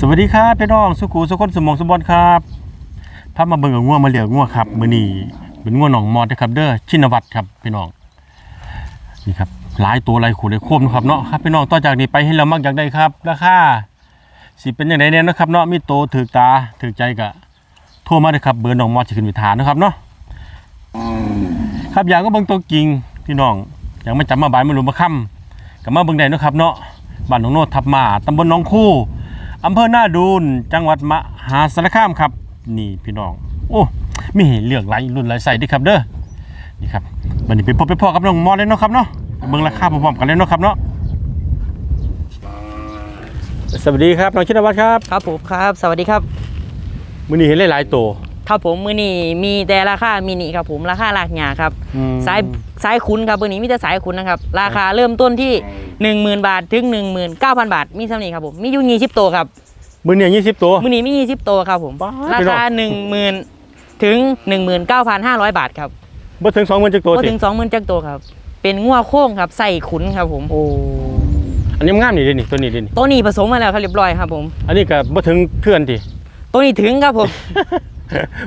สวัสดีครับพี่น้องสุขุสุคนสมองสมบอนครับพามาเบิ่งง่วงมาเหลียวง่วงครับมือนีเป็นง่วงหนองมอดนะครับ เด้อชินวัตรครับพี่น้องนี่ครับหลายตัวหลายขู่หลายควบนะครับเนาะครับพี่น้องต่อจากนี้ไปให้เรามักอยากได้ครับราคาสิเป็นอย่างไรเนี่ยนะครับเนาะมีโตถือตาถือใจกะโทั่วมาเลยครับเบอร์หนองมอดจะขึ้นวิธานนะครับเนาะครับอย่างก็เบิ่งตัวจริงพี่น้องอย่างไม่จำมาบายมาลุมมาค่ำกับมาเบิ่งได้เนะครับเนาะบ้านหนองโนดทับมาตำบลหนองคู่ อำเภอหน้าดูนจังหวัดมหาสารคามครับ นี่พี่น้อง โอ้มีให้เลือกหลายรุ่นหลายไซส์ด้วยครับเด้อนี่ครับวันนี้ไปพบไปพ่อกับน้องมอสเลยเนาะครับเนาะไปเบิ่งราคาพร้อมๆกันเลยเนาะครับเนาะสวัสดีครับน้องชินวัตรครับ ครับผมครับ สวัสดีครับ มื้อนี้เห็นหลายๆตัว ครับผมมือนี้มีแต่ราคามินิครับผมราคาหลากหยาครับอืม สายสายคุณครับมือนี้มีแต่สายคุณนะครับราคาเริ่มต้นที่ 10,000 บาทถึง 19,000 บาท มีเท่านี้ครับผมมีอยู่20ตัวครับมื้อนี้20ตัว มือนี้มี20ตัวครับผมบ้าราพี่น้องคา10,000ถึง 19,500 บาทครับบ่ถึง20,000จักตัวก็ติถึง 20,000จักตัวครับเป็นงัวโค้งครับใส่ขุนครับผมโอ้อันนี้งามนี่เด้นี่ตัวนี้เด้นี่ตัวนี้ผสมมาแล้วครับเรียบร้อยครับผม อันนี้ก็บ่ถึงเพื่อนติตัวนี้ถึงครับผม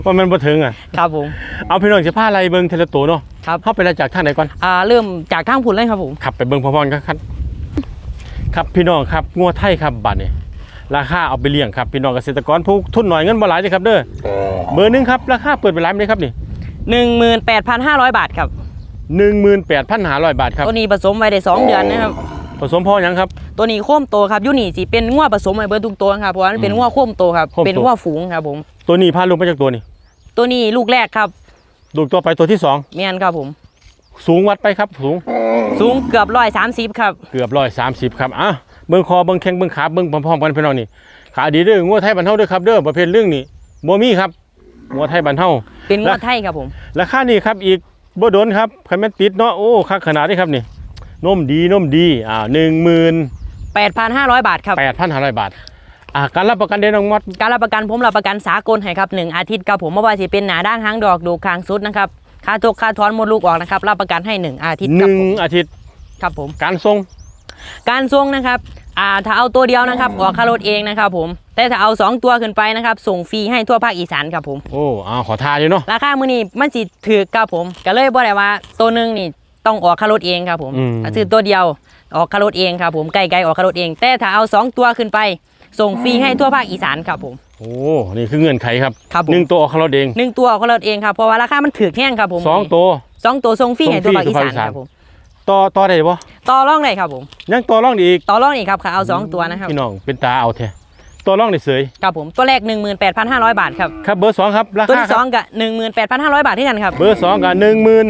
ว่ามันบ่ถึงอะ ครับผม เอาพี่น้องสิพาอะไรเบิ่งทีละตัวเนาะครับ เข้าไปแล้วจากทางไหนก่อน อ่าเริ่มจากทางผุนเลยครับผม ขับไปเบิ่งพร้อมๆกันครับ ครับพี่น้องครับงัวไทยครับบัตรนี่ราคาเอาไปเลี้ยงครับพี่น้องเกษตรกรผู้ทุนหน่อยเงินบ่หลายเด้อครับเด้อเบอร์หนึงครับราคาเปิดไปหลายไหมครับนี่18,500 บาทครับ18,500บาทครับ ตัวนี้ผสมไว้ได้สองเดือนนะครับ ผสมพ่อหยังครับ ตัวนี้โค้มโตครับอยูนี่สิเป็นงัวผสมไว้เบิดทุกตัวครับ เพราะว่ามันเป็นงัวโค้มโตครับ โค้มโต เป็นงัวฝูงครับผม ตัวนี้พาลูกมาจากตัวนี่ตัวนี้ลูกแรกครับ ลูกตัวไปตัวที่สองเมียนครับผม สูงวัดไปครับสูงสูงเกือบร้อยสามสิบครับเกือบ130ครับอะเบิ่งคอเบิ่งแข้งเบิ่งขาเบิ่งพร้อมๆกันพี่น้องนี่ขาดีเด้องัวไทยบ้านเฮาเด้อครับเด้อประเภทเรื่องนี้บ่มีครับงัวไทยบ้านเฮาเป็นงัวแล้วไทยครับผมราคานี่ครับอีกบ่โดนครับคันแม่นติดเนาะโอ้คักขนาดนี้ครับนี่นมดีนมดีอ่าหนึ่งหมื่นแปดพันห้าร้อยบาทครับแปดพันห้าร้อยบาท อ่าการรับประกันเดนองมัดการรับประกันผมรับประกันสากลให้ครับหนึ่งอาทิตย์ครับผมไม่ว่าจะเป็นหนาด้านหางดอกดูคางสุดนะครับค่าจกค่าถอนมดลูกออกนะครับรับประกันให้หนึ่งอาทิตย์หครับนึ่งผมอาทิตย์ครับผมการส่งการส่งนะครับอ่าถ้าเอาตัวเดียวนะครับออกค่ารถเองนะครับผมแต่ถ้าเอาสองตัวขึ้นไปนะครับ ส่งฟรีให้ทั่วภาคอีสานครับผมโอ้อ่าขอทานอยู่เนาะราคามื้อนี้มันสิถือครับผมก็เลยบ่ได้ว่าตัวหนึงนี่ต้องออกค่ารถเองครับผมอืมถ้าซื้อตัวเดียวออกค่ารถเองครับผมไกลๆออกค่ารถเอง แต่ถ้าเอาสองตัวขึ้นไป ส่งฟรีให้ทั่วภาคอีสานครับผม โอ้นี่คือเงื่อนไขครับครับผม หนึ่งตัวออกคาร์ลเองหนึ่งตัวออกค่ารถเองครับเพราะว่าราคามันถือแห้งครับผมสองตัว สองตัวส่งฟรีให้ทั่วภาคอีสานส่งฟรีทั่วภาคอีสาน ครับผมต่อต่อได้บ่ต่อรองได้ครับผมยังต่อรองได้อีกต่อรองนี่ครับค่ะเอาสองตัวนะครับพี่น้องเป็นตาเอาแท้ต่อรองได้เสยครับผมตัวแรก 18,500 บาทครับ ครับเบอร์สองครับราตัวคาที่คสอรับงกับ18,500 บาทที่กันครับ เบอร์สองกับหนึ่งหมื่น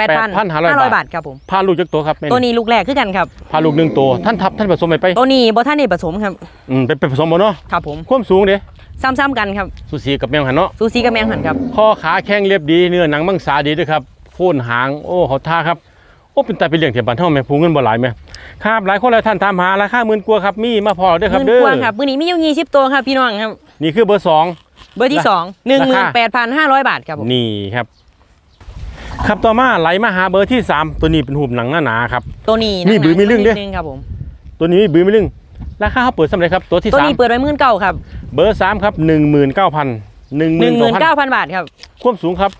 8,500 บาทครับผมพาลูกจักตัวครับแม่ตัวนี้ลูกแรกคือกันครับพาลูกหนึ่งตัว ท่านทับท่านผสมไปไปตัวนี้บ่ท่านได้ผสมครับอืมไปไปผสมบ่เนาะครับผมความสูงเด้ซ้ำๆกันครับสุสีกับแมงหันเนาะซูซีกับแมงหันครับข้อขาแข้งเรียบดีเนื้อหนังมังสาดีด้วยครับโค่นหางโอ้เขาท่าครับโอ้เป็นแต่เป็นเรื่องเถียบันเท่าแม่พูเงินบ่หลายแม่ครับหลายคนหลายท่านถามหาราคาหมื่นกว่าครับมีมาพอเด้อครับหมื่นเด้กอว่าครับมื้อนี้มีอยู่ยี่สิบตัวครับพี่น้องครับนี่คือเบอร์สองเบอร์ที่ราสองหนึ่งหมื่รานคาแปดพันห้าร้อยบาทครับผมนี่ครับ ครับต่อมาไหลมาหาเบอร์ที่สามตัวนี้เป็นหูบหนังหนาๆครับ ตัวนี้มีบือมีเรื่องเด้นินึงครับผมตัวนี้บื้อไม่ลึงราคาเขาเปิดสำเร็จครับตัวที่ตัวสามนี้เปิดไว้หมื่นเก้าครับ เบอร์สามครับหนึ่งหมื่นเก้าพันหนึ่งหหมื่นึ่นงหมื่นเก้าเก้าพันพันบาทครับความสูงครับ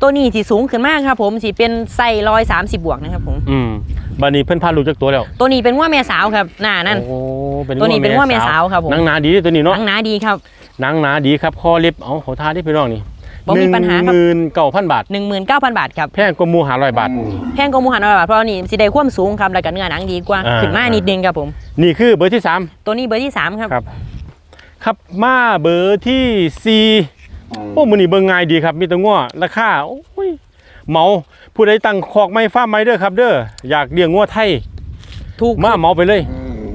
ตัวนี้สีสูงขึ้นมากครับ ผมสีเป็นไส้ร้อยสามสิบบวกนะครับผมอืมบันนี้เพิ่นพาลูกจากตัวแล้ว ตัวนี้เป็นว่าแม่สาวครับหน้านั่นโอ้เป็นตัวนี้เป็นว่าแม่สาวครับผมหนังหนาดีตัวนี้เนาะหนังหนาดีครับหนังหนาดีครับคอเล็บเอาเขาทาที่พี่น้องนี่ บ่มีปัญหาครับหมื่นเก้าพันบาทหนึ่งหมื่นเก้าพันบาทครับ แพงกว่าหมูหาร้อยบาท แพงกว่าหมูหันร้อยบาทเพราะว่านี่สีได้ความสูงครับแล้วก็เนื้อหนังดีกว่าอ่า ขึ้นมานิดนึงครับผม นี่คือเบอร์ที่สาม ตัวนี้เบอร์ที่สามครับ ครับ ครับมาเบอร์ที่สี่โอ้มือนี่เบิ่งง่ายดีครับ มีแตัวง้อราคาโอ้ยเหมาผู้ใดตั้งคอกไม้ฟ้าร์มไม้เด้อครับเด้ออยากเลี้ยงง้อไทยถูกมาเหมาไปเลย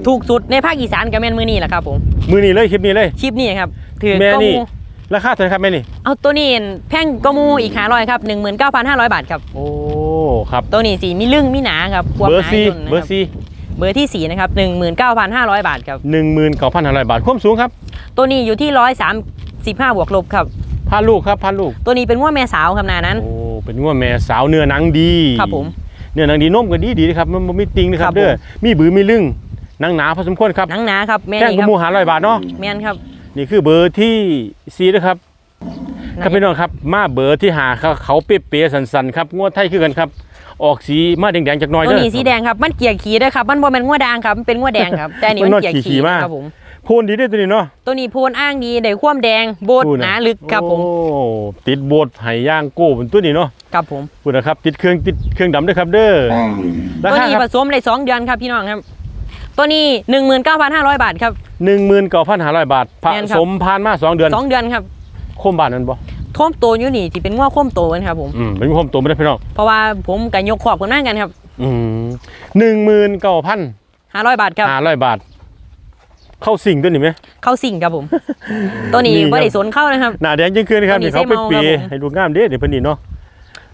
ถูกสุดในภาคอีสานกับแม่นมือนี่แหละครับผม มือนี้เลยคลิปนี้เลย คลิปนี้ครับถือแม่ก็นี่มู ราคาเท่าไหร่ครับแม่นี่ เอาตัวนี้แพงก็มูอีกห้าร้อยครับหนึ่งหมื่นเก้าพันห้าร้อยบาทครับ โอ้ ครับ ตัวนี้สีมีลึ่งมีหนาครับควบเบอร์หนาสี่ย่นนะเบอคร์สี่เบอร์ที่สี่นะครับหนึ่งหมื่นเก้าพันห้าร้อยบาทครับ หนึ่งหมื่นเก้าพันห้าร้อยบาท ความสูงครับตัวนี้อยู่ที่ร้อยสามสิบห้าบวกลบครับ พาลูกครับพาลูก ตัวนี้เป็นว่าแม่สาวครับนานั้น โอ้ เป็นง้อแม่สาวเนื้อหนังดีครับผม เนื้อหนังดีนมก็ดีดีนะครับ มันบ่มีติงนะครับครับผม เด้อ มีบือมีลึงหนังหนาพอสมควรครับหนังหนาครับแม่แท่งนี่กคระรับมูหาร้อยบาทเนาะ แม่นครับ นี่คือเบอร์ที่สีนะครับครับพี่น้องครับมาเบอร์ที่หาเขาเขาเป๊ะๆสันๆครับงวดไทยคือกันครับ ออกสีมาแดงๆจากหน้อยตัวเด้อนี้สีแดงครับมันเกียร์ขีด้วยครับมันบ่แม่นงัวด่างครับมันเป็นงัวแดงครับแต่อันนี่มันมันนวดเกียร์ขี่ขีมากครับผมโพนดีด้วยตัวนี้เนาะตัวนี้โพนอ้างดีได้ความแดงโบดพูดหนาลึกครับผมโอ้ติดโบดไหย่างโก้เป็นตัวนี้เนาะครับผมพูดนะครับติดเครื่องติดเครื่องดำด้วยครับเด้อราตัวคานี้คผรับสมได้สองเดือนครับพี่น้องครับ ตัวนี้หนึ่งหมื่นเก้าพันห้าร้อยบาทครับ หนึ่งหมื่นเก้าพันห้าร้อยบาทผแม่นครับ สมผ่านมาสองเดือนสองเดือนครับโคมบาทนั่นบ่ท่วมโตอยู่นี่ที่เป็นงัวข้มโตกันครับผม อืมเป็นโคมตัวไม่ได้พี่น้องเพราะว่าผมกับยกขอบกันมากกันครับอืมหนึ่งหมื่นเก้าพันห้าร้อยบาทครับห้าร้อยบาท เข้าสิ่งตัวนี้ไหม เข้าสิ่งครับผม ตัวนี้นี่ครับบ่ได้สนเข้านะครับ หน้าแดงยิ่งขึ้นครับตัวนี้นี่เขาไปใส่เมาปีครับผมให้ดูงามเด้เดี๋ยวเพิ่นนี่เนาะ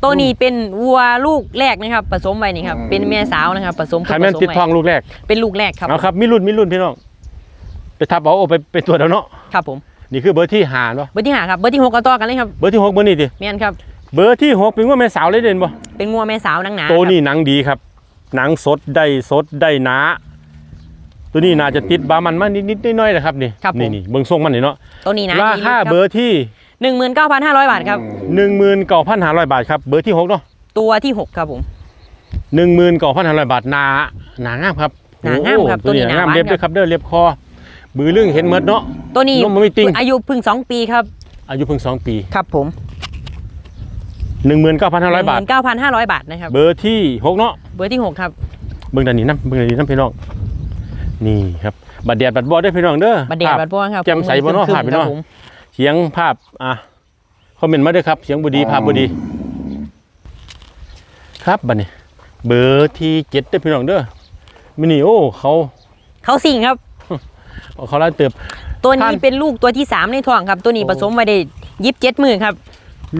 ตัวนี้เป็นวัวลูกแรกนะครับผสมไว้นี่ครับเป็นแม่สาวนะครับผสมใครแม่นผสติดทองไว้ลูกแรก เป็นลูกแรกครับเอาครับมีรุ่นมีรุ่นพี่น้องไปทับเอาเอาไปไปตรวจเอาเนาะครับผมนี่คือเบอร์ที่หาเนาะเบอร์ที่ห้าครับเบอร์ที่หกก็ต่อกันเลยครับเบอร์ที่หกเบอร์นี้ดิแม่นครับเบอร์ที่หกเป็นว่าแม่สาวเลยเด่นบ่เป็นงัวแม่สาวหนังหนาตัวนี้ครับหนังดีครับ หนังสดได้สดได้หนาตัวนี้น่าจะติดบามันมานิดๆน้อยๆนะครับนี่นี่นี่เบิ่งทรงมันนี่เนาะตัวนี้นะราคาเบอร์ที่ หนึ่งหมื่นเก้าพันห้าร้อยบาทครับ หนึ่งหมื่นเก้าพันห้าร้อยบาทครับเบอร์ที่หกเนาะตัวที่หกครับผม หนึ่งหมื่นเก้าพันห้าร้อยบาทหนาหนางามครับหนางามครับโอ้ตัวนี้ตัวนี้หนางามหนาหวานเรียบด้วยครับเด้อเรียบคอบือเรื่องเห็นหมดเนาะ ตัวนี้นมมันไม่ติ้ง อายุเพิ่งสองปีครับ อายุเพิ่งสองปีครับผมหนึ่งหมื่นเก้าพันห้าร้อยบาทเก้าพันห้าร้อยบาทนะครับ เบอร์ที่หกเนาะ เบอร์ที่หกครับ เบิ่งด้านนี้นะเบิ่งด้านนี้นะพี่น้อง นี่ครับ บัดแดดบัดบอได้อพี่น้องเด้อบัดเดียภาพ บัดบ้องครับแจ่มใสบ่เนาะครึ่งๆภาพพี่น้องครับผม เสียงภาพอะคอมเมนต์มาด้วยครับ เสียงบดีภาพบดี ครับบัดนี้ เบอร์ที่เจ็ดเด้อพี่น้องเด้อมินี่โอ้เขาเขาสิ่งครับ เขาไล่เติบ ตัวท่านี้นเป็นลูกตัวที่สามในท้องครับ ตัวนี้โอ้ผสมไว้ได้ยิบเจ็ดหมื่นครับ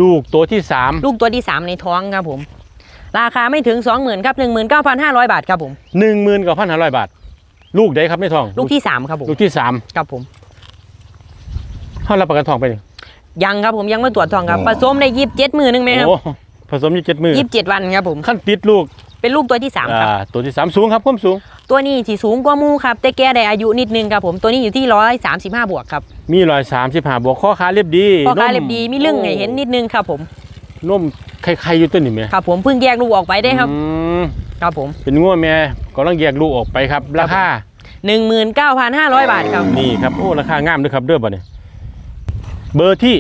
ลูกตัวที่สามลูกตัวที่สามในท้องครับผม ราคาไม่ถึงสองหมื่นครับหนึ่งหมื่นเก้าพันห้าร้อยบาทครับผม หนึ่งหมื่นกับพันห้าร้อยบาท ลูกใดครับในทอง ลูกที่สามครับผมลูกที่สามครับผม เขารับประกันทองไปนี่ยังครับผมยังไม่ตรวจทองครับผสมได้ยิบเจ็ดหมื่นหนึ่งไหมครับโอ้ผสมอยู่เจ็ดมือยิบเจ็ดวันครับผมขั้นติดลูกเป็นลูกตัวที่สามครับอ่าตัวที่สามสูงครับความสูง ตัวนี้ที่สูงกว่าหมูครับแต่แกได้อายุนิดนึงครับผมตัวนี้อยู่ที่ร้อยสามสิบห้าบวกครับมีรอยสามสิบห้าบวกข้อขาเรียบดีพอค้านมเล็บดีมีเรื่องให้เห็นนิดนึงครับผมนมไข่ๆอยู่ตัวนี้ไหมครับผมเพิ่งแยกลูกออกไปได้ครับอืมครับผมเป็นงัวแม่กำลังแยกลูกออกไปครับราคาหนึ่งหมื่นเก้าพันห้าร้อยบาทครับนี่ครับโอ้ราคางามด้วยครับเด้อบ่เนี่ย เบอร์ที่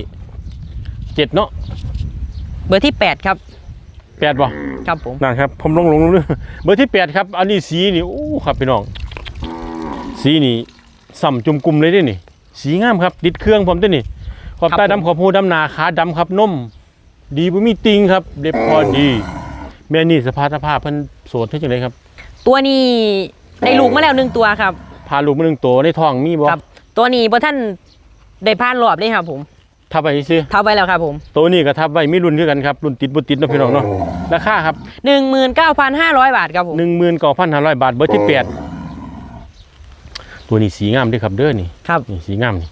เจ็ดเนาะเบอร์ที่แปดครับ แปดบ่ครับผม นั่นครับ ผมลงลงลงเลยเบอร์ที่แปดครับ อันนี้สีนี่โอ้ครับพี่น้อง สีนี่ส่ำจุ่มกลุ่มเลยเด้นี่ สีงามครับ ติดเครื่องผมเด้นี่ ขอบครับตาผม ดำขอบหูดำหนาขาดำครับนมดีบ่มีติงครับเด็บพอดี แม่นี่สภาพสภาพเพิ่นโสดเท่าจังไดครับ ตัวนี้ได้ลูกมาแล้วหนึ่งตัวครับ พาลูกมาหนึ่งตัวในท้องมีบ่ ครับ ตัวนี้พอท่าน ได้ผ่านรอบเลยครับผมทับไปซื้อทับไว้แล้วครับผม ตัวนี้ก็ทับไว้มีรุ่นคือกันครับรุ่นติดบ่ติดเนาะพี่น้องเนาะราคาครับหนึ่งหมื่นเก้าพันห้าร้อยบาทครับผม19,500บาทเบอร์ที่แปดตัวนี้สีงามเด้อครับเด้อนี่ครับนี่สีงามนี่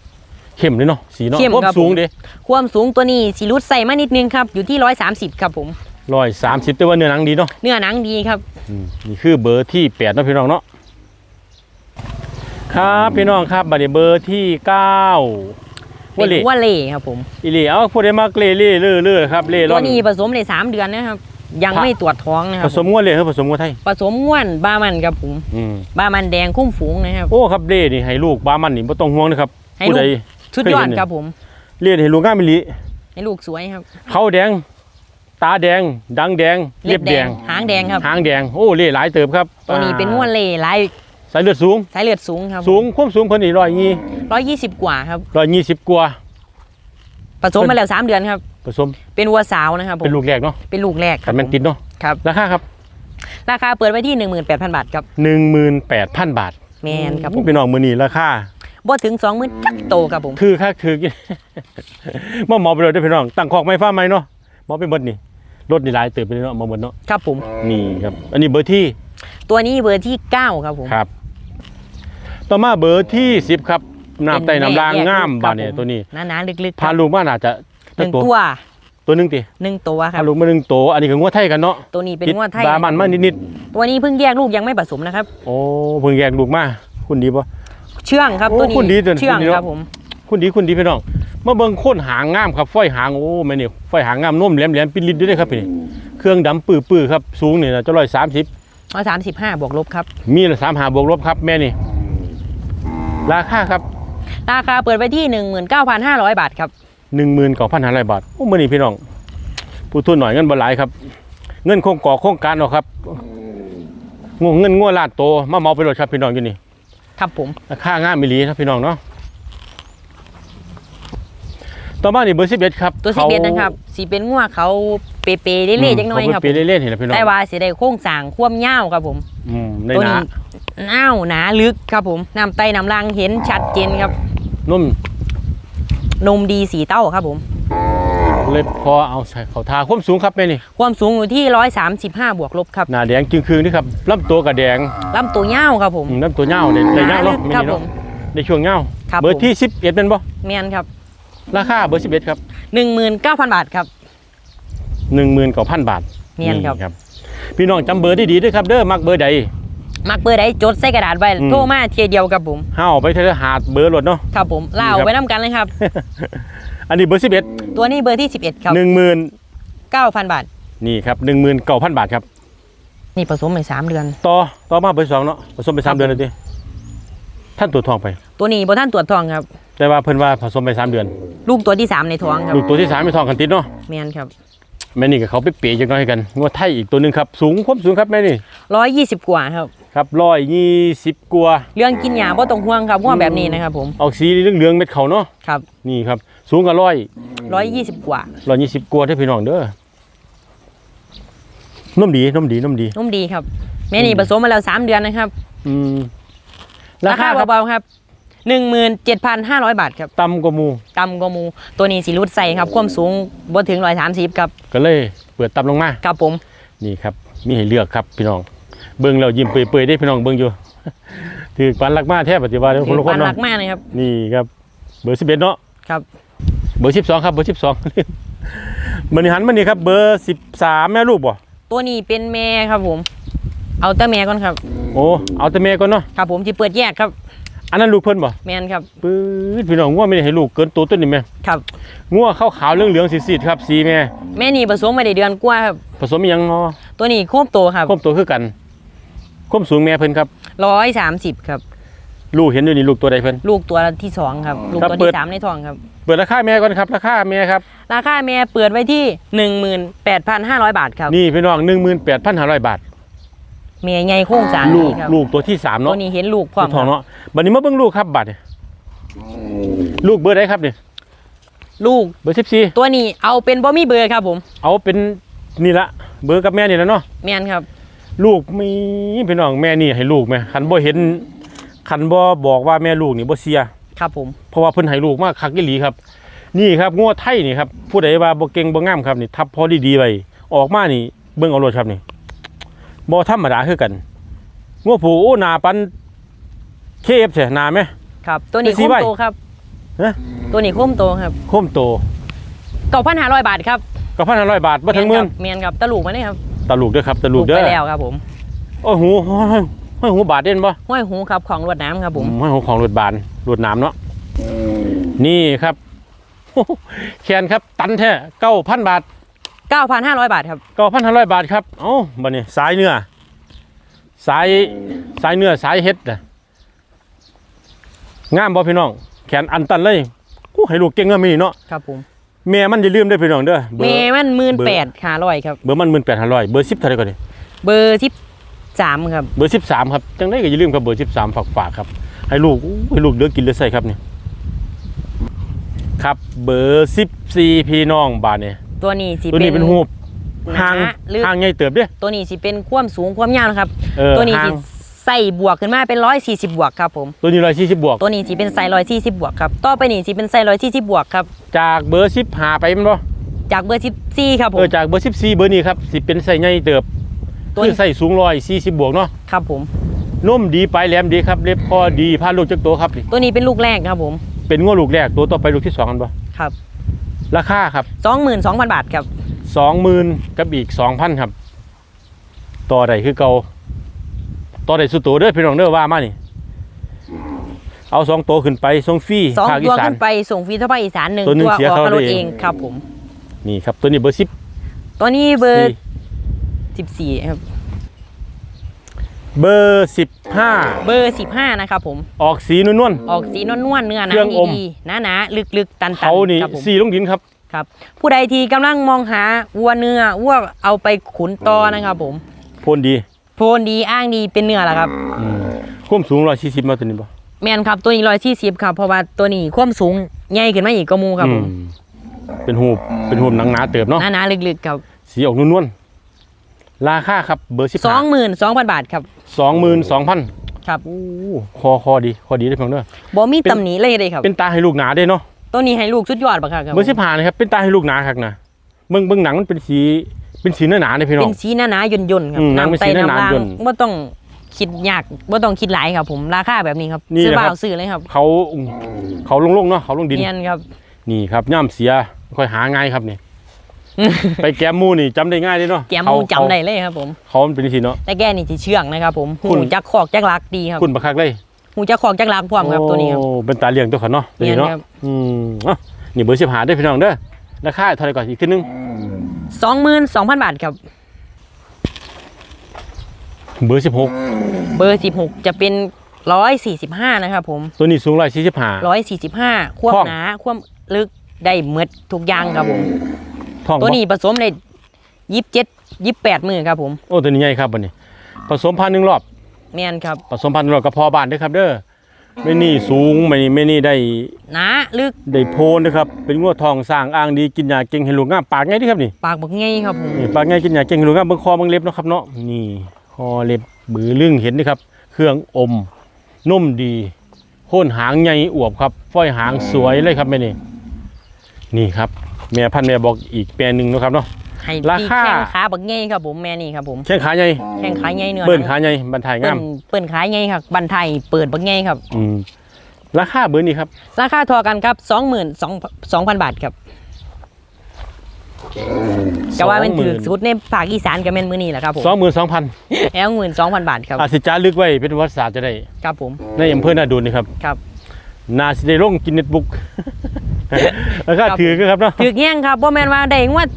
เข้มเลยเนาะสีเนาะเข้มความครับสูงผมเด้ความสูงตัวนี้สีรุดใส่มานิดนึงครับอยู่ที่ร้อยสามสิบครับผม130แต่ว่าเนื้อหนังดีเนาะเนื้อหนังดีครับอืมนี่คือเบอร์ที่แปดเนาะพี่น้องเนาะ ครับพี่น้องครับบัดนี้เบอร์ที่เก้าเป็ว่านเล่วัวเล่ครับผมอีหลีเอาพูดได้มากเล่เล่เล่เล่ครับเล่ร่ตัอวนนี้ผสมในสามเดือนนะครับ ยังไม่ตรวจท้องนะคผรับสมงัวเล่คือผสมงัวไทยผสมง่วนบามันครับผมอืมบามันแดงคุ้มฝูงนะครับ โอ้ครับเล่นี่ให้ลูกบามันนี่บ่ต้องห่วงนะครับให้ผู้ลูกใด ชุดยอดครับผมเล่นให้ลูกงามอีหลีให้ลูกสวยครับเขาแดง ตาแดง ดังแดงเล็บแดง หางแดงครับ หางแดงโอ้เล่หลายเติบครับตัวนี้เป็นง่วนเล่ลาย สายเลือดสูง สายเลือดสูงครับสูงความสูงเพิ่นนี่ร้อยยี่ร้อยยี่สิบกว่าครับร้อยยี่สิบกว่าผสมมาแล้วสามเดือนครับผสมเป็นวัวสาวนะครับผมเป็นลูกแรกเนาะเป็นลูกแรกคขัรันบแมันผมติดเนาะครับราคาครับราคาเปิดไว้ที่หนึ่งหมื่นแปดพันบาทครับหนึ่งหมื่นแปดพันบาท แมนครับผมพี่น้องมือนี่ราคาบ่ถึงสองหมื่นจักโตครับผมคือค่าคือกินมาหมอไปเลยเด้อพี่น้องตั้งคอกไม้ฟ้าไหมเนาะหมอไปหมดนี่รถนี่หลายเติบไปเลยเนาะมาหมดเนาะครับผมนี่ครับ อันนี้เบอร์ที่ ตัวนี้เบอร์ที่เก้าครับผมครับ ต่อมาเบอร์ที่สิบครับน้ำไตน้ำรางแยกงามลูกบาดเนี่ยครับผมตัวนี้หนาๆลึกๆคพารับลูกมาน่าจะหนึ่งตัว ตัวตัวหนึงติหนึ่งตัวครัพาบลูกมาหนึ่งตัวอันนี้ก็งัวไทยกันเนาะตัวนี้เป็นงวดไทยบามันมานิดตัวนี้เพิ่งแยกลูกยังไม่ผสมนะครับโอ้เพิ่งแยกลูกมาคุณดีปะเชื่องครับโอ้ตัวนี้คุณดีตัวนี้เชื่องคุณดีเนอะครับผมคุณดีคุณดีพี่น้องมาเบิ่งโคนหางงามครับฝ้อยหางโอ้แม่นี่ฝ้อยหางงามนุ่มแหลมแหลมปิดลิดด้วยเด้อครับนี่เครื่องดำปื้อปื้อๆครับสูงนี่นะจะร้อยสามสิบร้อยสามสิบห้าบวกลบครับมีละสามหาบวกลบครับแม่นี่ ราคาครับราคาเปิดไปที่หนึ่งหมื่นเก้าพันห้าร้อยบาทครับหนึ่งหมื่นเก้าพันห้าร้อยบาทโอ้มื่อนี้พี่น้อง ผู้ทุนหน่อยเงินบ่หลายครับ เงินโครงก่อโครงการเอาครับงวเงินงัวลาดโตมาเมาไปรถครับพี่น้องอยู่นี่ครับผมราคางามมิลีครับพี่น้องเนาะ ต่อมานี่เบอร์สิบเอ็ดครับตัวสิบเอ็ดนะครับสีเป็นงัวเขาเปเปๆเล่ๆจังหน่อยครับเปเล่ๆเห็นแล้วพี่น้องแต่ว่าสีได้โค้งสร้างความยาวครับผมอืมในตัวหนานี้เน่าวหนาลึกครับผมน้ำไตน้ำลังเห็นชัดเจนครับนุ่มนมดีสีเต้าครับผมเลยพอเอาใส่เขาทาความสูงครับแม่นี่ความสูงอยู่ที่ร้อยสามสิบห้าบวกลบครับหน้าแดงจึงคืนนี่ครับลำตัวกับแดงลำตัวยาวครับผมอืมลำตัวเงาเนี่ยได้เงาเนาะหแม่ครับนี่ผเนาะมในช่วงเงาครับเบอร์ที่สิบเอ็ดเป็นบ่เมียนครับ ราคาเบอร์สิบเอ็ดครับหนึ่งหมื่นเก้าพันบาทครับหนึ่งหมื่นเก้าพันบาทเมียนครับครับ พี่น้องจำเบอร์ได้ดีด้วยครับ เด้อมักเบอร์ใดมักเบอร์ใดจดใส่กระดาษไว้อืมโทรมาเทียเดียวครับผมห้าออกไปเทะหาดเบอร์รถเนาะครับผมเล่าครับไปน้ำกันเลยครับ อันนี้เบอร์สิบเอ็ดตัวนี้เบอร์ที่11ครับหนึ่งหมื่น9,000บาท นี่ครับหนึ่งหมื่นเก้าพันบาทครับ นี่ผสมไป3เดือน ต่อต่อมาเบอร์สองเนาะผสมไปสามเดือนเลยทีท่านตัวจทองไป ตัวนี้บ่ท่านตรวจทองครับ แต่ว่าเพิ่นว่าผสมไปสามเดือน ลูกตัวที่3ในท้องครับลูกตัวที่สามไม่ทองกันติดเนาะเมียนครับแม่นี่กับเขาไปเป๋จังน้อยกันงวดไทยอีกตัวหนึ่งครับ สูงความสูงครับแม่นี่120กว่าครับ ครับร้อยยี่สิบกว่าเรื่องกินหญ้าบ่ต้องห่วงครับห่วงแบบนี้นะครับผมออกสีเหลืองๆเม็ดเขาเนาะครับนี่ครับ สูงกับร้อย120กว่าร้อยยี่สิบกว่าเด้อพี่น้องเด้อนุ่มดีนุ่มดีนุ่มดี นุ่มดีครับแม่นี่ผสมมาแล้ว3เดือนนะครับ อืมราคาครับเบาๆครับ 17,500 บาทครับต่ำกว่าหมูต่ำกว่าหมู ตัวนี้สิรุดใส่ครับ ความสูงบ่ถึง130ครับ ก็เลยเปิดต่ำลงมา ครับผม นี่ครับ มีให้เลือกครับพี่น้อง เบิ่งแล้วยิ้มเปื่อยๆได้พี่น้องเบิ่งอยู่ ถือปันรักมาแทบปฏิบัติคนละคปานนเนาะรักมากนะครับ นี่ครับ เบอร์สิบเอ็ดเนาะ ครับ เบอร์สิบสองครับ เบอร์สิบสองมันหันมานี่ครับ เบอร์สิบสามแม่ลูกบ่ตัวนี้เป็นแม่ครับผม เอาแต่แม่ก่อนครับ โอ้ เอาแต่แม่ก่อนเนาะ ครับผมที่เปิดแยกครับ อันนั้นลูกเพิ่นบ่แมนครับปื๊ดพี่น้องงัวไม่ได้ให้ลูกเกินตัวต้นนี่แม่ครับงัวขาวขาวๆเหลืองเหลืองๆสีๆครับสีแม่แม่นี่ผสมมาได้เดือนกว่าครับผสมอิหยังเนาะตัวนี้โคบโตครับควบตัวคือกันควบสูงแม่เพิ่นครับร้อยสามสิบครับ ลูกเห็นอยู่นี่ลูกตัวใดเพิ่นลูกตัวที่สองครับลูกครับตัวเปิดที่สามในท้องครับเปิดราคาแม่ก่อนครับราคาแม่ครับราคาแม่เปิดไว้ที่หนึ่งหมื่นแปดพันห้าร้อยบาทครับนี่พี่น้องหนึ่งหมื่นแปดพันห้าร้อยบาท แม่ใหญ่โค้งสร้างลูดีกครับลูกตัวที่สามตัเนาะวนี้เห็นลูกพร้อมทองครับเนาะบัดนี้มาเบิ่งลูกครับบัดนี้ลูกเบอร์ใดครับนี่ลูก เบอร์สิบสี่ตัวนี้เอาเป็นบ่มีเบอร์ครับผมเอาเป็นนี่ละเบอร์กับแม่นี่แหล้วเนาะแมนครับ ลูกมีพี่น้องแม่นี่ให้ลูกไหมคันบ่เห็นคันบ่บอกว่าแม่ลูกนี่บ่เสีย ครับผม เพราะว่าเพิ่นให้ลูกมากคักอีหลีครับ นี่ครับงัวไทยนี่ครับผู้ใดว่าบ่เก่งบ่งามครับนี่ทับพอดีๆไว้ออกมานี่เบิ่งเอาโลดครับนี่ บ่ธรรมดาคือกันงัวผู้โอ้หน้าปันเคฟแท้หน้าไหม ครับ ตัวนี้เป็นสีโค้มใบโตครับฮะ ตัวนี้โค้มโตครับโคมโตเก้าพันห้าร้อยบาทครับก็พันห้าร้อยบาทบ่ถึงหมื่นแมนครับตะลูกมาเนี่ยครับตาลูกเด้อครับตาลูกเด้ไปอแล้วครับผมโอ้ยหูห้อยห้อยหูบาดเด่นบ่ ห้อยหูครับของรวดน้ำครับผม ห้อยหูของรถบานรถน้ำเนาะนี่ครับ แคนครับ ตันแท้9,000บาท 9,500 บาทครับ9,500บาทครับ เอ้าบัดนี้สายเนื้อ สายสายเนื้อสายเฮ็ดน่ะงามบ่พี่น้อง แขนอันตันเลยกูให้ลูกเก่งเงินมีเนาะครับผมแม่มันอย่าลืมเด้อพี่น้องเด้อเบเมอร์มันหมื่นเบอร์แปดขาร้อยครับ เบอร์มัน18,500เบอร์10เท่าไหร่ก่อนนี่เบอร์ที่สามครับ เบอร์13ครับจังไดก็อย่าลืมครับเบอร์13ฝากฝากครับ ให้ลูกอู้ให้ลูกเลือกกินเลือกใส่ครับนี่ครับเบอร์14พี่น้องบาทนี่ ตัวนี้สิตัวนี้เป็นหูบหนาห่างลึกห่างใหญ่เติบเด้ตัวนี้สิเป็นความสูงความยาวนะครับเออตัวนี้ห่าสิงใส่บวกขึ้นมาเป็นร้อยสี่สิบบวกครับผม ตัวนี้140บวก ตัวนี้สิเป็นใส่ร้อยสี่สิบบวกครับ ต่อไปนี่สิเป็นใส่ร้อยสี่สิบบวกครับ จากเบอร์15ไปแมันบ่จากเบอร์สิบสี่ครับผเอมอจากเบอร์14เบอร์นี้ครับสิเป็นใส่ใหญ่เติบ ตัวคือนี้ใส่สูง140บวกเนาะ ครับผมนุ่มดีปลายแหลมดีครับเล็บพอดีพาลูกจักตัวครับนี่ตัวนี้เป็นลูกแรกครับผม เป็นงัวลูกแรกตัวต่อไปลูกที่สองกันบ่ครับ ราคาครับสองหมื่นสองพันบาทครับ20,000กับอีก2,000ครับ ต่อใดคือเก่าต่อได้สุดโตเด้อพี่น้องเด้อว่ามานี่เอาสองตัวขึ้นไปส่งฟรีสองภาคอีตัวสาน ขึ้นไปส่งฟรีทั่วภาคอีสานหนึ่งตัวหนึ่งตัวเสียออกเขาค่ารถเองเองครับผม นี่ครับตัวนี้เบอร์สิบตัวนี้เบอร์สิบสี่ครับ เบอร์สิบห้าเบอร์สิบห้านะครับผม ออกสีนวล ออกสีนวลๆเนื้อหเครื่องอมนาดีๆหนาๆลึกๆ ตันๆๆเขานี่ครับผมสีลงดินครับ ครับ ผู้ใดที่กำลังมองหาวัวเนื้อวัวเอาไปขุนต่อนะครับผม โพนดีโพนดีอ้างดีเป็นเนื้อแหละครับอืมความสูงร้อยสี่สิบมาตัวนี้บ่แมนครับตัวนี้ร้อยที่สิบครับเพราะว่าตัวนี้ความสูงใหญ่ขึ้นมาอีกก็มูครับผมอืมเป็นหูบเป็นหูบหนังหนาเติบเนาะหนาๆลึกๆครับสีออกนวลๆราคาครับเบอร์สิบสองหมื่นสองพันบาทครับ สองหมื่นสองพันครับคอคอดีคอดีได้เพียงเด้อบ่มีเป็นตำหนิเลยเลยครับ เป็นตาให้ลูกหนาได้เนาะตัวนี้ให้ลูกสุดยอดปะครับเบอร์สิบห้านะครับเป็นตาให้ลูกหนาครับนะเบิ่งเบิ่งหนังมันเป็นสีเป็นสีเนื้อหนาเลยพี่น้เป็องนสีหนาๆย่นๆครับอืมหนังเป็นน้ำไตสีหนาๆน้ำล่างย่นว่าต้องคิดยากว่าต้องคิดหลายครับ ผมราคาแบบนี้ครับนี่ซื้อแหละเปครัล่าบซื้อเลยครับ เขาเขาลงๆเนาะเขาลงดินเนียนครับ นี่ครับย่ำเสียค่อยหาง่ายครับนี่ ไปแกมหมูนี่จำได้ง่ายเลยเนาะแกมูจำได้เลยครับผมเขาเขามันเป็นสีเนาะแต่แกนี่ที่เชื่องนะครับผมคุณหูจักคอกจักลักดีครับคุณประคักเลยหูจักคอกจักลักพร้อมครับตัวนี้ครับโอ้เป็นตาเลี้ยงตัวเขาเนาะตัวนี้เนาะเนียนครับอืมเอ้านี่เบอร์สิบห้าได้อพี่น้องเด้อราคาเท่าไหร่ก่อนอีกทีนึงสองหมื่นสองพันบาทครับ เบอร์สิบหกเบอร์สิบหกจะเป็นร้อยสี่สิบห้านะครับผม ตัวนี้สูงร้อยสี่สิบห้าร้อยสี่สิบห้าควบคล่องหนาควบลึกได้เมดทุกอย่างครับผม ท้องตัวบ่นี้ผสมเลยยี่สิบเจ็ดยี่สิบแปดมือครับผมโอ้ตัวนี้ใหญ่ครับวันนี้ผสมพันธุ์หนึ่งรอบแม่นครับผสมพันธุ์หนึ่งรอบกับพอบ้านเด้อครับ เด้อไม่นี่สูงไม่นี่ไม่นี่ได้หนาลึกได้โพนนะครับ เป็นงัวทองสร้างอ่างดีกินยาเก่งให้ลูกงามปากไงดีครับนี่ปากบักไงครับผมนี่ปากไงกินยาเก่งให้ลูกงามเบิ่งคอเบิ่งเล็บเนาะครับเนาะนี่คอเล็บบือลึงเห็นนี่ครับ เครื่องอมนุ่มดีโค่นหางใหญ่อวบครับฝ้อยหางสวยเลยครับแม่นี่นี่ครับ แม่พันธุ์แม่บอกอีกแปลหนึ่งเนาะครับเนาะ ให้ราตีคา แข้งขาบักไงครับผมแม่นี่ครับผมแข้งขาใหญ่แข้งขาไงเนื้อเบิ้นหนังขาใหญ่บรรทายเปิ้งามนเปิ้นขายไงครับบันไทยเปิดบักไงครับ อืมราคาเบอร์นี้ครับราคาทอกันครับสองหมื่นสองสองพันบาทครับก็ว่าเป็นถือสุดในภาคอีสานกับแม่นมือนี่แหละครับผมสองหมื่นสองพันแล้วหมื่นสองพันบาทครับอาสิจารึกไว้เป็นวัดศาสตร์จะได้ ครับผมในอำเภอนาดูนนี่ครับ ครับ นาสิได้ลงกินเน็ตบุ๊กราคาถือก็ครับเนาะถือแง่งครับบ่แม่นว่าได้งวด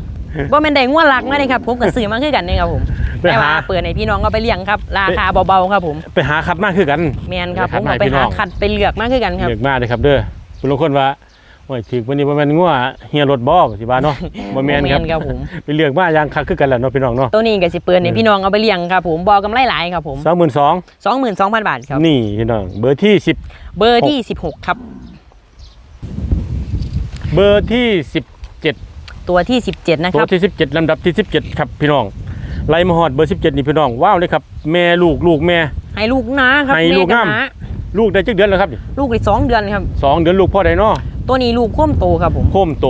บ่แม่นได้งวดหลักมาเลยครับผมก็ซื้อมาคือกันนี่ครับผมไปแต่ว่าหาเปิดให้พี่น้องก็ไปเลี้ยงครับ ราคาเบาๆครับผม ไปหาคัดมากคือกันแม่นครับไปผคัดมมาก็ไปให้พี่น้หาองขัดไปเลือกมาคือกันครับเลือกมาเลยครับเด้อคุณลางคนว่า โอ้ยถือวันนี้บ่แม่นงัวเฮียรถบ่สิว่าเนาะบ่แม่นครับครับผมไปเลือกมาอย่างคักคือกันแหละเนาะพี่น้องเนาะตัวนี้ก็สิเปิดให้พี่น้องเอาไปเลี้ยงครับผมบอกำไรหลายครับผม22,000 22,000บาทครับนี่พี่น้องเบอร์ที่เบอร์ที่ 16 ครับ10เบอร์ที่ 17 ตัวที่ 17 นะคตัวรับที่ 17ลำดับที่ 17 ครับพี่น้องไล่มาฮอดเบอร์ 17 นี่พี่น้องว้าวเลยครับ แม่ลูกลูกแม่ ให้ลูกนะครับให้ลูกแม่บงามน้าลูกได้จักเดือนแล้วครับนี่ลูกได้สองเดือนครับ สองเดือนลูกพ่อใดเนาะตัวนี้ลูกข้มโตครับผม โคมโต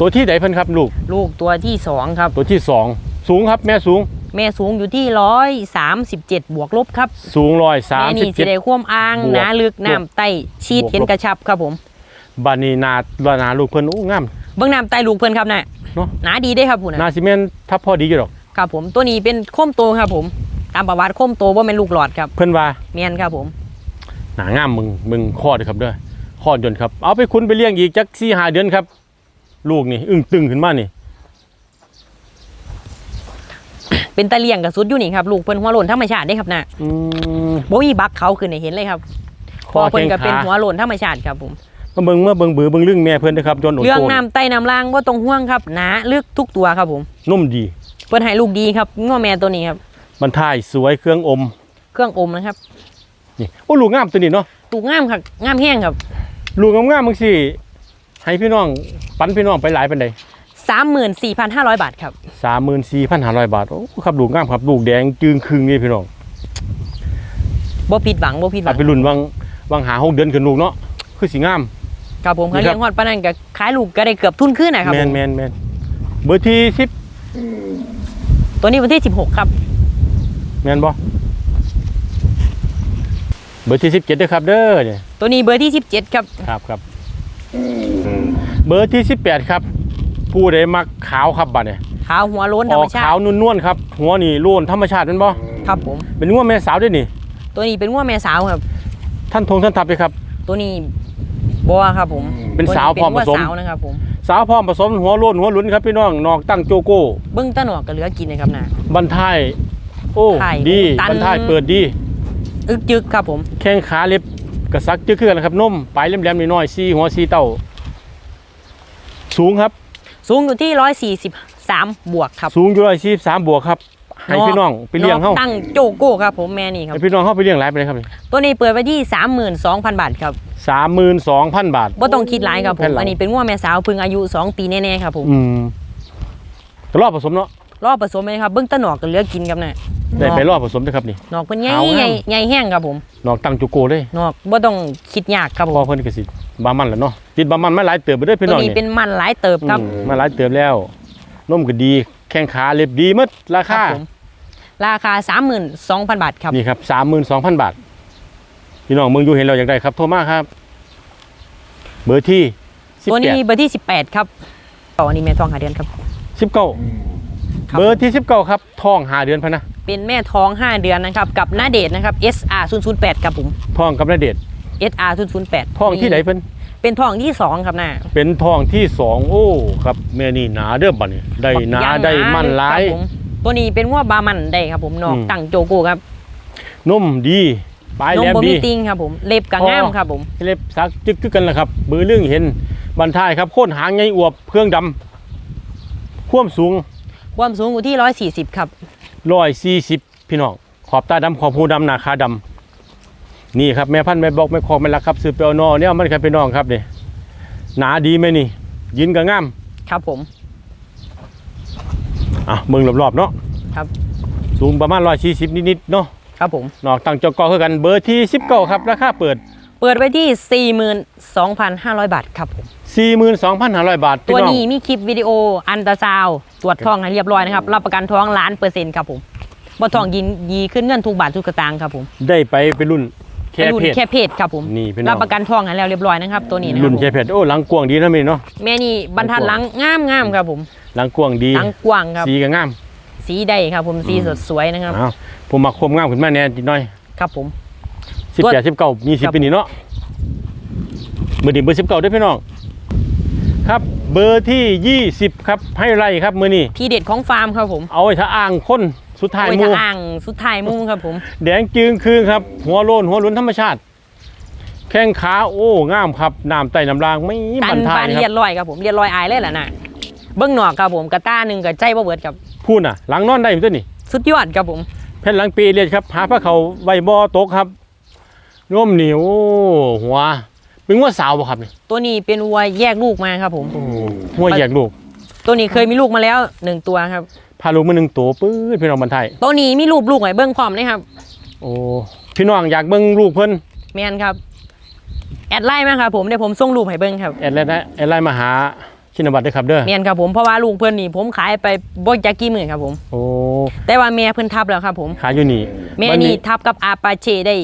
ตัวที่ไหนเพิ่นครับลูก ลูกตัวที่สองครับ ตัวที่สองสูงครับแม่สูง แม่สูงอยู่ที่ร้อยสามสิบเจ็ดบวกลบครับสูงร้อยสามแม่สิบนี่สิเจ็ด ได้ความอ้างบวกหนาลึกบวกน้ำไตชีดบวกเห็นลบกระชับครับผม บานีนาลานาลูกเพิ่นโอ้งาม เบื้องน้ำไตลูกเพิ่นครับน่ะเนาะ หนาดีได้ครับผมนานะซีเมนต์ทับพอดีอยู่ดอก ครับผมตัวนี้เป็นข้มโตครับผม ตามประวัติข้มโตว่าเป็นลูกหลอดครับเพิ่นว่าเมียนครับผมหนางามมึงมึงคลอดครับเด้อคลอดยนต์ครับเอาไปคุณไปเลี้ยงอีกจักสี่ห้าเดือนครับ ลูกนี่อึ้งตึงขึ้นมานี่ เป็นตะเลียงกับสุดอยู่นี่ครับลูกเพิ่นหัวโลนธรรมชาติได้ครับน่ะอืมบ่มีบักเขาขึ้นให้เห็นเลยครับพอเพิ่นก็เป็นหัวโลนธรรมชาติครับผมมาเบิ่งเมื่อเบิ่งบือเบิ่งลึงแม่เพิ่นนะครับจนโอดเรื่องโตนน้ำไตน้ำล่างว่าตรงห่วงครับหนาลึกทุกตัวครับผมนุ่มดี เพิ่นให้ลูกดีครับง้อแม่ตัวนี้ครับ มันถ่ายสวยเครื่องอม เครื่องอมนะครับ นี่โอ้ลูกงามตัวนี้เนาะตูกงามครับงามแห้งครับลูกงามๆมึงสิให้พี่น้องปันพี่น้องไปหลายปานใด34,500บาทครับ34,500บาทโอ้ครับลูกงามครับลูกแดงจึงครึ่งนี่พี่น้องบ่ผิดหวังบ่ผิดหอาวัจงไปรุ่นวังวังหาหกเดือนขึ้นลูกเนาะคือสิงาม ครับผมนี่เขาครับ เลี้ยงฮอดปานนั้นก็ขายลูกก็ได้เกือบทุนขึ้นนะครับแมผนมแมนแมนเบอร์ที่สิบตัวนี้วันที่ 16 ครับ แมนบ่เบอร์ที่สิบเจ็ดด้วยครับเด้อเนี่ยตัวนี้เบอร์ที่17ครับครับครับเบอร์ที่สิบแปดครับ ผู้ใดมักขาวครับบัดเนี่ยขาวหัวโล้นธอรรอมกชาขาวตินุ่นๆครับ หัวนี่โล้นธรรมชาติแมันบ่ครับผมเป็นงัวแม่สาวด้วยนี่ ตัวนี้เป็นงัวแม่สาวครับ ท่านทงท่านทับเลยครับ ตัวนี้บัวครับผม เป็นสาวพร้อมผสมเป็นงัวสาวนะครับผมสาวพร้อมผสมหัวโล้นหัวหลุนครับพี่น้องนอกตั้งโจโก้เบิ้งตะหนวกก็เหลือกินนะครับนะบันทาย โอ้ไข่ดีตัน บันทายเปิดดี อึกจึกครับผม แข้งขาเล็บกระซักจึกขึ้นนะครับนมปลายแหลมๆน้อยๆซี่หัวซี่เต้า สูงครับ สูงอยู่ที่ร้อยสี่สิบสามบวกครับสูงอยู่ร้อยสี่สามบวกครับให้พี่น้องไปเลี้ยงเขาตั้งโจโก้ครับผมแม่นี่ครับ ให้พี่น้องเขาไปเลี้ยงหลายไปเลยครับตัวนี้เปิดไปที่สามหมื่นสองพันบาทครับสามหมื่นสองพันบาทว่าต้องคิดหลายครับผแผ่ม นหลัง อันนี้เป็นงัวแม่สาวเพิ่งอายุสองปีแน่ๆครับผมอืมรอบผสมเนาะ รอบผสมเลยครับเบิ้งตะหนวกก็เหลือกินครับนะได้ไปรอบผสมนะครับนี่ หนอกเพิ่นใหญ่เอาใหญ่งามใหญ่แห้งครับผมนอกตั้งโจโกเลยหนอกว่าต้องคิดยากครับผพอมเพิ่นก็สิบามันแหล้วเนาะติดบามันมาหลายเติบไปด้วยพี่ตัวน้องนี้นี่เป็นมันหลายเติบครับ อืมมาหลายเติบแล้วนมก็ดี แข้งขาเล็บดีหมดราครัคาบผมราคา 32,000 บาทครับ นี่ครับสามหมื่นสองพันบาท พี่น้องเมืองอยู่เห็นเราอย่างไรครับโทรมาครับ เบอร์ที่สิบตัวแปนี้ดเบอร์ที่ 18 ครับต่ออันนี้แม่ทองหาเดือนครับสิบเก้า ครับเบอร์ที่สิบเก้าครับทองหาเดือนพะนะเป็นแม่ท้อง 5 เดือนนะครับกับหน้าเดทนะครับ SR 008ครับผมทองกับนาเดชน์ SR 008ทองที่ไหนเพิ่นเป็นทองที่2ครับน้าเป็นทองที่สองโอ้ครับแม่นี่หนาเด้อบัดนี้ได้หนาย่งได้มันหลายครับผมตัวนี้เป็นว่าบามันได้ครับผมนอกอืมตั้งโจโก้ครับนุ่มดีปลายนแหมลมบดีมีติงครับผมเล็บกับพอง่ามครับผมเล็บสักจึกคือกันแหละครับเบอร์เรื่องเห็นบันทายครับโค่นหางไงอวบเครื่องดำความสูง ความสูงอยู่ที่140ครับร้อยสี่สิบพี่น้องขอบตาดำขอบหูดำหนาคาดำนี่ครับแม่พันธุ์แม่บอกแม่คอกแม่รักครับสืบเปียวนอเนี่ยมันครับพี่น้องครับนี่หนาดีไหมนี่ ยินกับง่ามครับผมอะเมืองรอบๆเนาะครับสูงประมาณร้อยสี่สิบนิดๆเนาะครับผมนอกตั้งจอกอคือกันเบอร์ที่สิบเก้าครับราคาเปิด เปิดไว้ที่42,500บาทครับผมสี่หมื่นสองพันห้าร้อยบาทพี่ตัวน้องนี้มีคลิปวิดีโออันตราซาวด์ ตรวจท้องให้เรียบร้อยนะครับ รับประกันท้องล้านเปอร์เซ็นต์ครับผมบ่ท้องยินยีขึ้นเงินทุกบาททุกสตางค์ครับผมได้ไปเป็นรุ่นแค่เป็นรุ่นเพศ แค่เพศครับผมนี่พี่น้อง รับประกันท้องให้แล้วเรียบร้อยนะครับ ตัวนี้นะครัรุ่บนผมแค่เพศโอ้หลังกวางดีนะแม่เนาะแม่นี่บรรทัดหลังงามงามๆครับผมหลังกวางดีหลังกว้างครับ สีก็งามสีใดครับผมสีสดสวยนะครับอ้าวผมมาคมงามขึ้นมาแน่จิหน่อยครับผมสิบตัวแปดสิบเก้ายี่สิบครับปีนี้เนาะมือดีเบอร์สิบเก้าด้วยพี่น้อง ครับเบอร์ที่ยี่สิบครับให้ไรครับมือนี้ทีเด็ดของฟาร์มครับผม เอาไว้ถ้าอ่างคนสุดท้ายโอ้ยหมูถ้าอ่างสุดท้ายหมุงครับผม แดงจึงคือครับ หัวโลนหัวหลุนธรรมชาติ แข้งขาโอ้งามครับน้ำไต่น้ำรางไม่ตับันนทาปายนคเรียรับนลอยครับผมเรียนลอยอายเลยแหละน่ะเบิ้งหนอกครับผมกระต้าหนึ่งกับใจบ่เบิดครับพูดน่ะ หลังนอนได้ไหมตัวนี้สุดยอดครับผมแผ่นหลังปีเรียดครับหาพระเขาใบบอตกครับร่มเหนียวหัว เป็นหัวสาวบ่ครับนี่ตัวนี้เป็นวัวแยกลูกมาครับ ผมหัวแยกลูก ตัวนี้เคยมีลูกมาแล้วหนึ่งตัวครับ พาลูกมาหนึ่งตัวปื้ดพี่น้องบรรทายตัวนี้มีรูปลูกไหนเบิ้งพร้อมนะครับ โอ้พี่น้องอยากเบิ่งลูกเพิ่นแมนครับ แอดไลน์มาครับผมเดี๋ยวผมส่งรูปให้เบิ้งครับแอดไลน์นะแอดไลน์มาหาชินบัตรด้วยครับเด้อแมนครับผมเพราะว่าลูกเพื่อนนี่ผมขายไปบ่จักกี่หมื่นครับผมโอ้แต่ว่าแม่เพิ่นทับแล้วครับผมขายอยู่นี่แม่วันี่ทับกับอาปาเช่ได้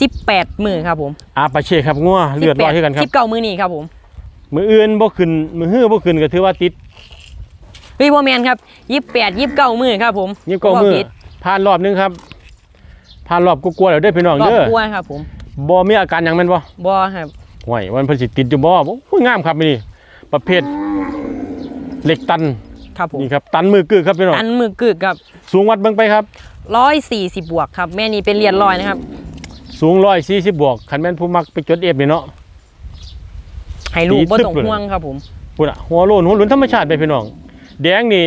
18หมื่นครับผมอาปาเช่ครับงัวเลือดร้อยคือกันครับสิบเก้ามือนี่ครับผมมืออื่นบ่ขึ้นมือฮื้อบ่ขึ้นก็ถือว่าติดเฮ้ยบ่แมนครับยี่สิบแปดยี่สิบเก้ามือครับผมยิบเก้ามือบ่ผิดผ่านรอบหนึงครับผ่านรอบกลัวๆแล้วเด้อพี่น้องรอบเด้อกลัวครับผมบ่มีอาการหยังแม่นบ่บ่ครับห่วยวันเพิ่นสิติดอยู่บ่โอ้ยงามครับนี่ประเภทเหล็กตันครับผมนี่ครับตันมือกึกครับพี่น้องอันมือกึกครับ สูงวัดเบิ่งไปครับร้อยสี่สิบบวกครับ แม่นี่เป็นเรียนลอยนะครับ สูง140บวกคันแม่นผู้มักไปจดเอฟนี่เนาะ ให้ลูกดีบ่ทึบต้องเลยห่วงครับผมพุ่นอะหัวโลนหัวหลุนธรรมชาติไปพี่น้อง แดงนี่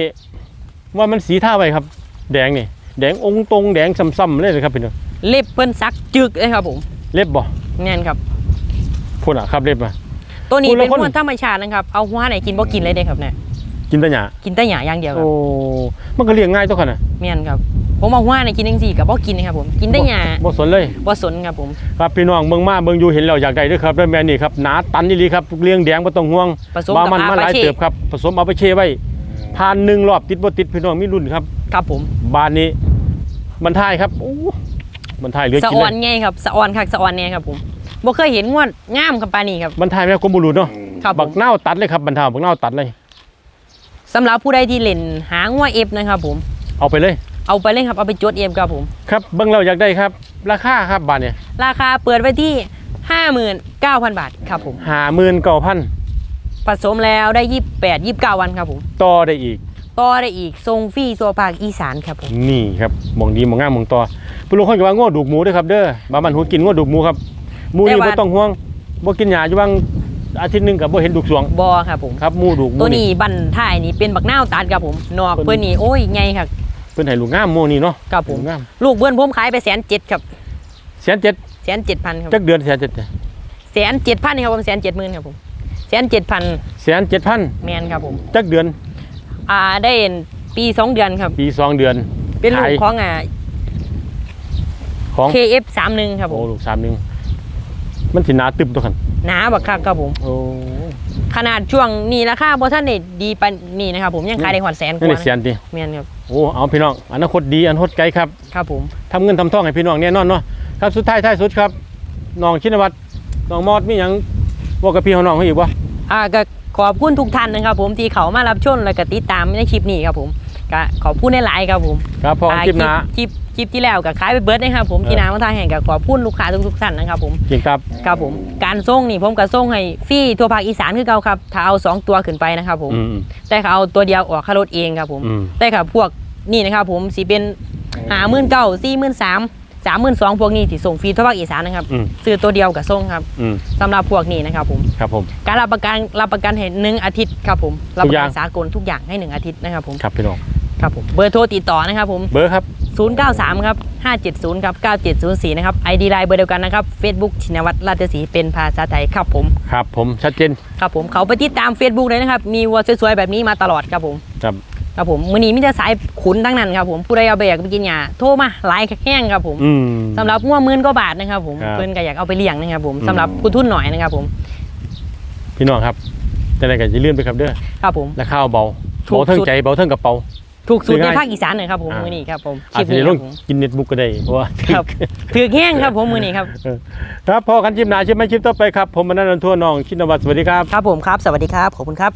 ว่ามันสีท่าไว้ครับ แดงนี่ แดงองค์ตรงแดงซ้ำๆเลยนะครับพี่น้องเล็บเพิ่นซักจึกเลยครับผมเล็บบ่แน่นครับพุ่นอะครับเล็บมาตัวนี้คุณเป็นละคนม้วนธรรมชาตินะครับเอาหัวไหนกินบ่กินเลยเด้ครับเนี่ย กินแตะหยากินแต่หญ้าอย่างเดียวครัโอ้บมันก็เลี้ยงง่ายตัวขนาดแม่นครับ ผมเอาหัวไหนกินจังซี่ก็บ่กินนะครับผมกินแต่หญ้าบ่สนเลยบ่สนครับผมครับพี่น้องเบิ่งมาเบิ่งอยู่เห็นแล้วอยากได้เด้วยครับแล้วแม่นี่ครับหนาตันนี่ลีครับเลี้ยงแดงบ่ต้องห่วงผสมบากับมันอามาหปาลายเช่เติบครับผสมเอาไปเชไว้ผ่านหนึ่งรอบติดบ่ติดพี่น้องมีรุ่นครับ ครับผมบานนี้มันทายครับโอ้มันทายเหลือสะกินอเลอนยไงครับสะออนคักสะออนแน่ครับผมบ่เคยเห็นงวดงามกับปานนี้ครับมันทายแม่กรมบุรุษเนาะครับผบัมกเน่าวตัดเลยครับบรรเทาบักเน่าวตัดเลย สำหรับผู้ใดที่เล่นหางวเอฟนะครับผม เอาไปเลย เอาไปเลยครับ เอาไปจดเองครับผม ครับเบิ่งเราอยากได้ครับ ราคาครับบาทเนี่ยราคาเปิดไว้ที่ 59,000 บาทครับผมห้าหมื่นเก้าพันผสมแล้วได้ 28 29 วันครับผม ต่อได้อีก ต่อได้อีกทรงฟรีตัวภาคอีสานครับผม นี่ครับหมองดีหมองงามหมองต่อผู้ลุงเขาจะว่าง้อดูกหมูเด้วยครับเด้อบามันหัวกินง้อดูกหมูครับหมูนี่แต่ว่า บ่ต้องห่วงบ่กินหญ้าอยู่บาง อาทิตย์หนึงก็บ่เห็นดูกสวงบอครับผม ครับหมูดูกหมูตัวนี้บันท้ายนี่เป็นบักนาวตัดครับผมนอกเพื่อนนี่โอ้ยไงครับเพิ่นให้ลูกงามหมูนี่เนาะครับผม ลูกงามลูกเพื่อนผมขายไปแสนเจ็ดครับแสนเจ็ดแสนเจ็ดพันครับจักเดือนแสนเจ็ดแสนเจ็ดพันครับผมแสนเจ็ดหมื่นครับผมแสนเจ็ดพันแสนเจ็ดพันแมนครับผมจักเดือนอ่าได้ปีสองเดือนครับ ปีสองเดือนเป็นลูกขายของอ่า ของ KF สามหนึ่งครับผโอ้มลูกสามหนึง มันสิหนาตึมตัวคันหนาบักคักครับผม โอ้ขนาดช่วงนี้ราคาบอท่านได้ดีปานนี่นะครับผมยังขายได้หวานแสนกนี่ว่าได้แสนติแมนครับโอ้เอาพี่น้องอนาคตดีอนาคตไกลครับครับผม ทำเงินทำทองให้พี่น้องแน่นอนเนาะครับสุดท้ายท้ายสุดครับน้องชินวัตรน้องมอดมีหยังบอกกับพี่ของน้องเขาอีกวะอ่าก็ขอบคุณทุกท่านนะครับผมที่เขามารับชมและก็ติดตามในคลิปนี้ครับผมก็ขอบคุณในหลายๆครับผมครับพอคลิปหน้าคลิปคลิปที่แล้วกับขายไปเบิร์ดนะครับผมเออที่นามาทางแห่งกับขอบคุณลูกค้าทุกทุกๆท่านนะครับผมจริงครับครับผมการส่งนี่ผมก็ส่งให้ฟรีทั่วภาคอีสานคือเก่าครับถ้าเอาสองตัวขึ้นไปนะครับผมอืมแต่เขาเอาตัวเดียวออกค่ารถเองครับผมอืมแต่ครับพวกนี่นะครับผมสีเป็นหาหมื่นเก้าสี่หมื่นสามสามหมื่นสองพวกนี้ที่ส่งฟรีทั่วภาคอีสานนะครับอืมซื้อตัวเดียวกับส่งครับอืมสำหรับพวกนี้นะครับผมครับผมการรับประกันรับประกันให้หนึ่งอาทิตย์ครับผมรับทุปกระอย่ากังนสากลทุกอย่างให้หนึ่งอาทิตย์นะครับผมครับพี่น้อง ครับผมเบอร์โทรติดต่อนะครับผมเบอร์ครับ 093ครับ570ครับ9704นะครับ ID ไลน์เบอร์เดียวกันนะครับ Facebook ชินวัตรราชสีห์เป็นภาษาไทยครับผมครับผมชัดเจนครับผมเขาไปติดตาม Facebook เลยนะครับ มีวัวสวยๆแบบนี้มาตลอดครับผมครับครับผมมือนี้มิจะสายขุนทั้งนั้นครับผมผู้ใดเอาไปอยากไปกินหญ้าโทรมาหลายแห้งครับผมอืมสำหรับงัวหมื่นกว่าบาทนะครับผมครับเพื่อนก็อยากเอาไปเลี้ยงนะครับผมอืมสำหรับผู้ทุนหน่อยนะครับผม พี่น้องครับแต่ไหนก็จะเลื่อนไปครับเด้อครับผมราคาเบาถูกเบาเทั้งสุดใจเบาเทั้งกระเป๋า ถูกสุดซื้อในง่ายภาคอีสานเลยครับผมอ่ามืมือนี้ครับผมคอาลิจปจะนี้ได้คลรังบผมกินเน็ตบุ๊กก็ได้เพราะว่าครับถือแห้งครับผมมือนี้ครับครับพอกันชิมหนาชิมไม่ชิมต่อไปครับผมมนันท์ทั่วน้องชินวัตรสวัสดีครับครับผมครับ สวัสดีครับขอบคุณครับ